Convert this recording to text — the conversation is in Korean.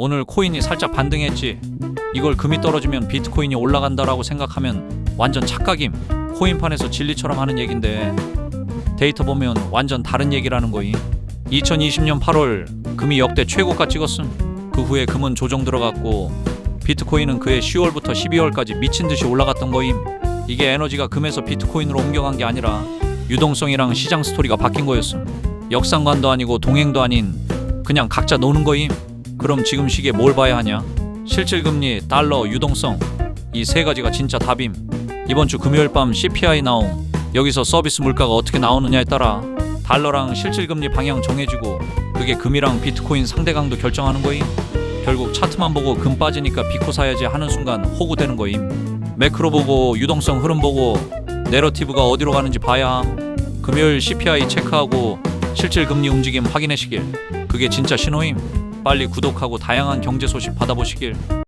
오늘 코인이 살짝 반등했지. 이걸 금이 떨어지면 비트코인이 올라간다라고 생각하면 완전 착각임. 코인판에서 진리처럼 하는 얘긴데 데이터 보면 완전 다른 얘기라는 거임. 2020년 8월 금이 역대 최고가 찍었음. 그 후에 금은 조정 들어갔고 비트코인은 그해 10월부터 12월까지 미친 듯이 올라갔던 거임. 이게 에너지가 금에서 비트코인으로 옮겨간 게 아니라 유동성이랑 시장 스토리가 바뀐 거였음. 역상관도 아니고 동행도 아닌 그냥 각자 노는 거임. 그럼 지금 시기에 뭘 봐야 하냐? 실질 금리, 달러, 유동성 이 세 가지가 진짜 답임. 이번 주 금요일 밤 CPI 나옴. 여기서 서비스 물가가 어떻게 나오느냐에 따라 달러랑 실질 금리 방향 정해지고 그게 금이랑 비트코인 상대 강도 결정하는 거임. 결국 차트만 보고 금 빠지니까 비코 사야지 하는 순간 호구되는 거임. 매크로 보고 유동성 흐름 보고 내러티브가 어디로 가는지 봐야 함. 금요일 CPI 체크하고 실질 금리 움직임 확인하시길. 그게 진짜 신호임. 빨리 구독하고 다양한 경제 소식 받아보시길.